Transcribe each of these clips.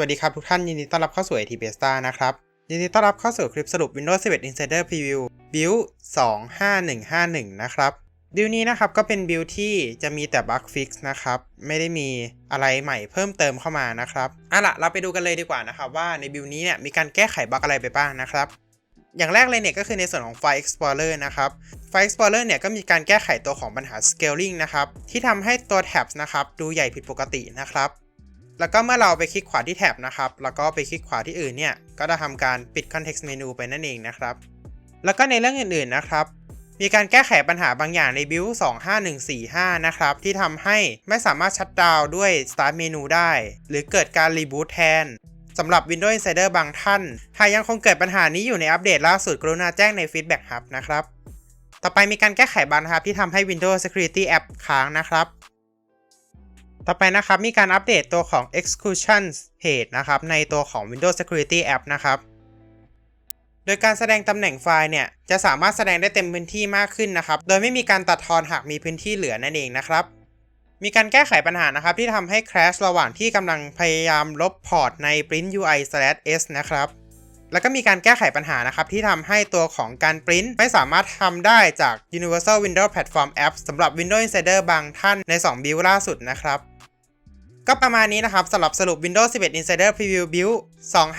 วัสดีครับทุกท่านยินดีต้อนรับเข้าสู่ IT Besta นะครับ ยินดีต้อนรับเข้าสู่คลิปสรุป Windows 11 Insider Preview Build 25151 นะครับบิลนี้นะครับก็เป็นบิลที่จะมีแต่บั๊กฟิกซ์นะครับ ไม่ได้มีอะไรใหม่เพิ่มเติมเข้ามานะครับอะล่ะเราไปดูกันเลยดีกว่านะครับว่าในบิลนี้เนี่ยมีการแก้ไขบั๊กอะไรไปบ้างนะครับ อย่างแรกเลยเนี่ยก็คือในส่วนของ File Explorer นะครับ File Explorer เนี่ยก็มีการแก้ไขตัวของปัญหา Scaling นะครับที่ทำให้ตัว Tabs นะครับดูใหญ่ผิดปกตินะครับ แล้วก็เมื่อเราไปคลิกขวาที่แท็บนะครับ แล้วก็ไปคลิกขวาที่อื่นเนี่ย ก็จะทำการปิด Context Menu ไปนั่นเองนะครับ แล้วก็ในเรื่องอื่นๆนะครับ มีการแก้ไขปัญหาบางอย่างใน Build 25145 นะครับ ที่ทำให้ไม่สามารถชัดดาวด้วย Start Menu ได้ หรือเกิดการ Reboot แทนสำหรับ Windows Insider บางท่าน หากยังคงเกิดปัญหานี้อยู่ในอัปเดตล่าสุดกรุณาแจ้งใน Feedback Hub นะครับ ต่อไปมีการแก้ไขบั๊กนะครับที่ทำให้ Windows Security App ค้างนะครับ ต่อไปนะครับมีการอัปเดตตัวของ exclusion page นะครับในตัวของ Windows Security App นะครับโดยการแสดงตำแหน่งไฟล์เนี่ยจะสามารถแสดงได้เต็มพื้นที่มากขึ้นนะครับ โดยไม่มีการตัดทอนหากมีพื้นที่เหลือนั่นเองนะครับ มีการแก้ไขปัญหานะครับที่ทำให้ crash ระหว่างที่กำลังพยายามลบพอร์ตใน print ui s นะครับ แล้วก็มีการแก้ไขปัญหานะครับที่ทำให้ตัวของการปริ้นไม่สามารถทำได้จาก Universal Windows Platform App สำหรับ Windows Insider บางท่านใน 2 บิลล่าสุดนะครับ ก็ประมาณนี้นะครับสำหรับสรุป Windows 11 Insider Preview Build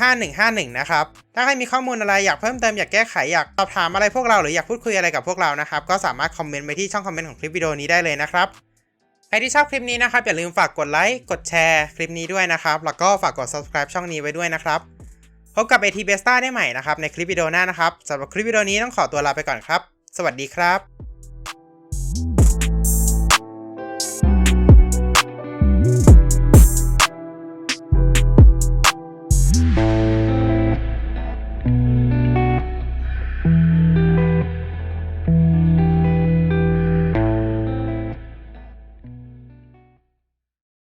25151 นะครับ ถ้าใครมีข้อมูลอะไรอยากเพิ่มเติมอยากแก้ไขอยากสอบถามอะไรพวกเราหรืออยากพูดคุยอะไรกับพวกเรานะครับ ก็สามารถคอมเมนต์ไปที่ช่องคอมเมนต์ของคลิปวิดีโอนี้ได้เลยนะครับ ใครที่ชอบคลิปนี้นะครับอย่าลืมฝากกดไลค์กดแชร์คลิปนี้ด้วยนะครับ แล้วก็ฝากกด subscribe ช่องนี้ไว้ด้วยนะครับพบกับ AT Besta ได้ใหม่นะครับในคลิปวิดีโอหน้านะครับสำหรับคลิปวิดีโอนี้ต้องขอตัวลาไปก่อนครับ สวัสดีครับ